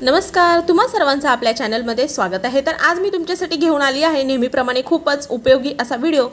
नमस्कार तुम्हा सर्वांचं आपल्या चॅनलमध्ये स्वागत आहे. तर आज मी तुमच्यासाठी घेऊन आली आहे नेहमीप्रमाणे खूपच उपयोगी असा व्हिडिओ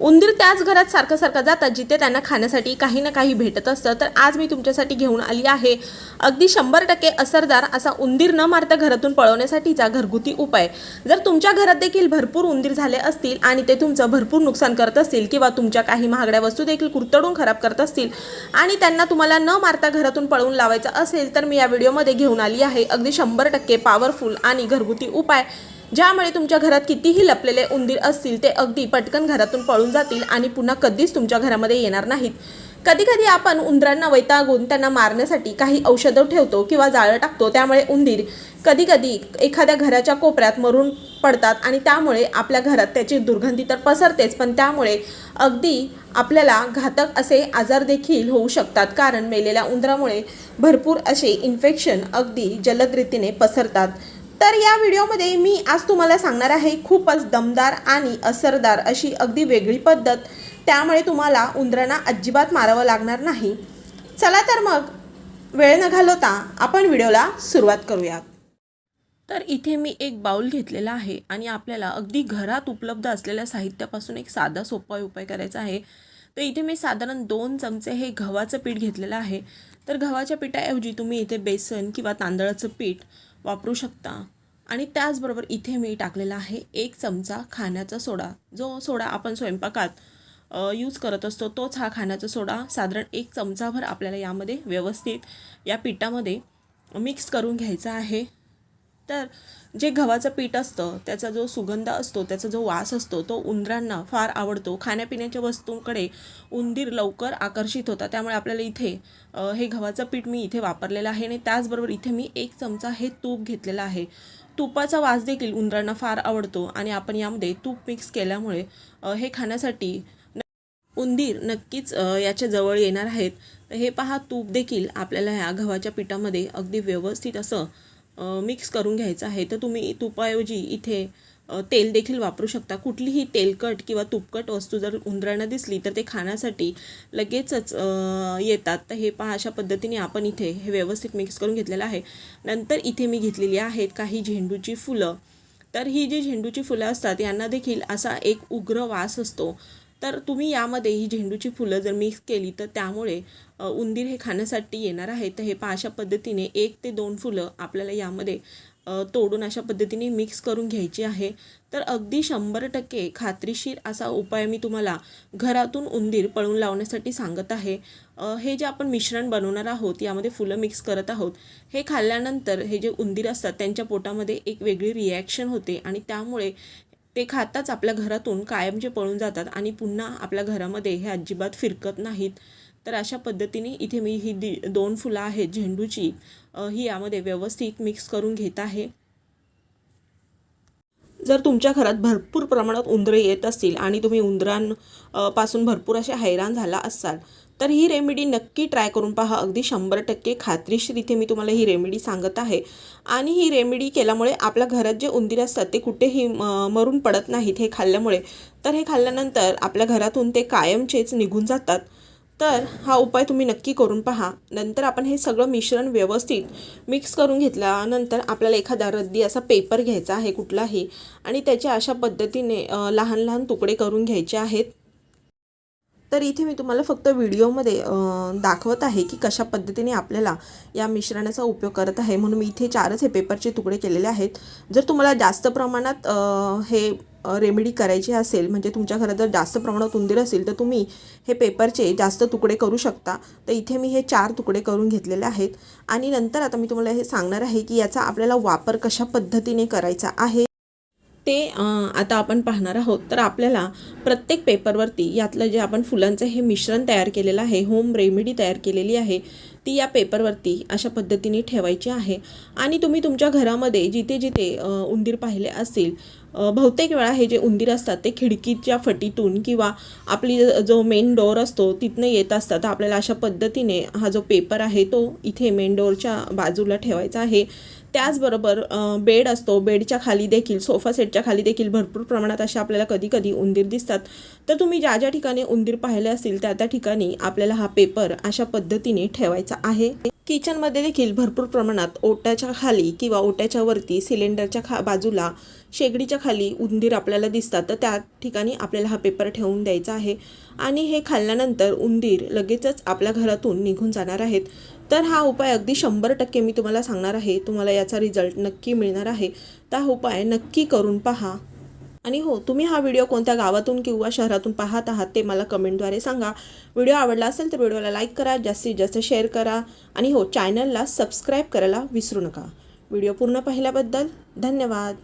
उंदीर त्याच घरात सारखं सारखं जातात जिथे त्यांना खाण्यासाठी काही ना काही भेटत असतं. तर आज मी तुमच्यासाठी घेऊन आली आहे. अगदी शंभर टक्के असरदार असा उंदीर न मारता घरातून पळवण्यासाठीचा घरगुती उपाय. जर तुमच्या घरात देखील भरपूर उंदीर झाले असतील आणि ते तुमचं भरपूर नुकसान करत असतील किंवा तुमच्या काही महागड्या वस्तू देखील कुरतडून खराब करत असतील आणि त्यांना तुम्हाला न मारता घरातून पळवून लावायचं असेल तर मी या व्हिडिओमध्ये घेऊन आली आहे. अगदी शंभर टक्के पॉवरफुल आणि घरगुती उपाय. ज्यामुळे तुमच्या घरात कितीही लपलेले उंदीर असतील ते अगदी पटकन घरातून पळून जातील आणि पुन्हा कधीच तुमच्या घरामध्ये येणार नाहीत. कधी कधी आपण उंदरांना वैतागून त्यांना मारण्यासाठी काही औषधं ठेवतो किंवा जाळं टाकतो. त्यामुळे उंदीर कधी कधी एखाद्या घराच्या कोपऱ्यात मरून पडतात आणि त्यामुळे आपल्या घरात त्याची दुर्गंधी तर पसरतेच पण त्यामुळे अगदी आपल्याला घातक असे आजार देखील होऊ शकतात. कारण मेलेल्या उंदरामुळे भरपूर असे इन्फेक्शन अगदी जलद रीतीने पसरतात. तर या व्हिडिओमध्ये मी आज तुम्हाला सांगणार आहे खूपच दमदार आणि असरदार अशी अगदी वेगळी पद्धत. त्यामुळे तुम्हाला उंदरांना अजिबात मारावं लागणार नाही. चला तर मग वेळ न घालवता आपण व्हिडिओला सुरुवात करूयात. तर इथे मी एक बाऊल घेतलेला आहे आणि आपल्याला अगदी घरात उपलब्ध असलेल्या साहित्यापासून एक साधा सोपा उपाय करायचा आहे. तर इथे मी साधारण दोन चमचे हे गव्हाचं पीठ घेतलेलं आहे. तर गव्हाच्या पिठाऐवजी तुम्ही इथे बेसन किंवा तांदळाचं पीठ वापरू शकता. आणि त्याचबरोबर इथे मी टाकलेला आहे एक चमचा खाण्याचा सोडा. जो सोडा आपण स्वयंपाकात यूज करत असतो तोच हा खाण्याचा सोडा साधारण एक चमचाभर आपल्याला यामध्ये व्यवस्थित या पिठामध्ये मिक्स करून घ्यायचा आहे. तर जे गव्हाचं पीठ असतं त्याचा जो सुगंध असतो त्याचा जो वास असतो तो उंदरांना फार आवडतो. खाण्यापिण्याच्या वस्तूंकडे उंदीर लवकर आकर्षित होतात. त्यामुळे आपल्याला इथे हे गव्हाचं पीठ मी इथे वापरलेलं आहे आणि त्याचबरोबर इथे मी एक चमचा हे तूप घेतलेलं आहे. तुपाचा वास देखील उंदरांना फार आवडतो आणि आपण यामध्ये तूप मिक्स केल्यामुळे हे खाण्यासाठी उंदीर नक्कीच याच्या जवळ येणार आहेत. तर हे पहा तूप देखील आपल्याला ह्या गव्हाच्या पिठामध्ये अगदी व्यवस्थित असं मिक्स करून घ्यायचं आहे तर तुम्ही तुपाऐवजी इथे तेल देखील वापरू शकता. कुठलीही तेलकट किंवा तुपकट वस्तू जर उंदरांना दिसली तर ते खाण्यासाठी लगेचच येतात. तर हे पहा अशा पद्धतीने आपण इथे हे व्यवस्थित मिक्स करून घेतलेलं आहे. नंतर इथे मी घेतलेली आहेत काही झेंडूची फुलं. तर ही जी झेंडूची फुलं असतात यांना देखील असा एक उग्र वास असतो. तर तुम्ही यामध्ये ही झेंडूची फुलं जर मिक्स केली तर त्यामुळे उंदीर हे खाण्यासाठी येणार आहे तर हे पहा अशा पद्धतीने एक ते दोन फुलं आपल्याला यामध्ये तोडून अशा पद्धतीने मिक्स करून घ्यायची आहे. तर अगदी शंभर टक्के खात्रीशीर असा उपाय मी तुम्हाला घरातून उंदीर पळून लावण्यासाठी सांगत आहे. हे जे आपण मिश्रण बनवणार आहोत यामध्ये फुलं मिक्स करत आहोत हे खाल्ल्यानंतर हे जे उंदीर असतात त्यांच्या पोटामध्ये एक वेगळी रिॲक्शन होते आणि त्यामुळे ते खाताच आपल्या घरातून कायमचे पळून जातात आणि पुन्हा आपल्या घरामध्ये हे अजिबात फिरकत नाहीत. तर अशा पद्धतीने इथे मी ही दि दोन फुलं आहेत झेंडूची. ही यामध्ये व्यवस्थित मिक्स करून घेत आहे. जर तुमच्या घरात भरपूर प्रमाणात उंदरे येत असतील आणि तुम्ही उंदरांपासून भरपूर असे हैराण झाला असाल तर ही रेमेडी नक्की ट्राय करून पहा. अगदी शंभर टक्के खात्रीशीर इथे मी तुम्हाला ही रेमेडी सांगत आहे. आणि ही रेमेडी केल्यामुळे आपल्या घरात जे उंदीर असतात ते कुठेही म- मरून पडत नाहीत हे खाल्ल्यामुळे. तर हे खाल्ल्यानंतर आपल्या घरातून ते कायमचेच निघून जातात. तर हा उपाय तुम्ही नक्की करून पहा. नंतर आपण हे सगळं मिश्रण व्यवस्थित मिक्स करून घेतल्यानंतर आपल्याला एखादा रद्दी असा पेपर घ्यायचा आहे कुठलाही. आणि त्याचे अशा पद्धतीने लहान लहान तुकडे करून घ्यायचे आहेत. तर इथे मी तुम्हाला फक्त व्हिडिओमध्ये दाखवत आहे की कशा पद्धतीने आपल्याला या मिश्रणाचा उपयोग करत आहे. म्हणून मी इथे चारच हे पेपरचे तुकडे केलेले आहेत. जर तुम्हाला जास्त प्रमाणात हे रेमेडी करायची असेल म्हणजे तुमच्या घरात जर जास्त प्रमाणात उंदीर असेल तर तुम्ही हे पेपरचे जास्त तुकडे करू शकता. तर इथे मी हे चार तुकडे करून घेतलेले आहेत. आणि नंतर आता मी तुम्हाला हे सांगणार आहे की याचा आपल्याला वापर कशा पद्धतीने करायचा आहे. ते आता आपण पाहणार आहोत. तर आपल्याला प्रत्येक पेपरवरती यातलं जे आपण फुलांचं हे मिश्रण तयार केलेलं आहे होम रेमेडी तयार केलेली आहे ती या पेपरवरती अशा पद्धतीने ठेवायची आहे. आणि तुम्ही तुमच्या घरामध्ये जिथे जिथे उंदीर पाहिले असतील बहुतेक वेळा हे जे उंदीर असतात ते खिडकीच्या फटीतून किंवा आपली जो मेन डोअर असतो तिथनं येत असतात. तर आपल्याला अशा पद्धतीने हा जो पेपर आहे तो इथे मेन डोअरच्या बाजूला ठेवायचा आहे. त्याचबरोबर बेड असतो. बेडच्या खाली देखील सोफा सेटच्या खाली देखील भरपूर प्रमाणात अशा आपल्याला कधी कधी उंदीर दिसतात. तर तुम्ही ज्या ज्या ठिकाणी उंदीर पाहिले असतील त्या त्या ठिकाणी आपल्याला हा पेपर अशा पद्धतीने ठेवायचा आहे. किचनमध्ये देखील भरपूर प्रमाणात ओट्याच्या खाली किंवा ओट्याच्या वरती सिलेंडरच्या खा बाजूला शेगडीच्या खाली उंदीर आपल्याला दिसतात. तर त्या ठिकाणी आपल्याला हा पेपर ठेवून द्यायचा आहे. आणि हे खाल्ल्यानंतर उंदीर लगेचच आपल्या घरातून निघून जाणार आहेत. तर हा उपाय अगदी शंभर टक्के मी तुम्हाला सांगणार आहे. तुम्हाला याचा रिझल्ट नक्की मिळणार आहे. तर हा उपाय नक्की करून पहा. आणि हो तुम्ही हा व्हिडिओ कोणत्या गावातून किंवा शहरातून पाहत आहात ते मला कमेंटद्वारे सांगा. व्हिडिओ आवडला असेल तर व्हिडिओला लाईक करा जास्तीत जास्त शेअर करा आणि हो चॅनलला सबस्क्राईब करायला विसरू नका. व्हिडिओ पूर्ण पाहिल्याबद्दल धन्यवाद.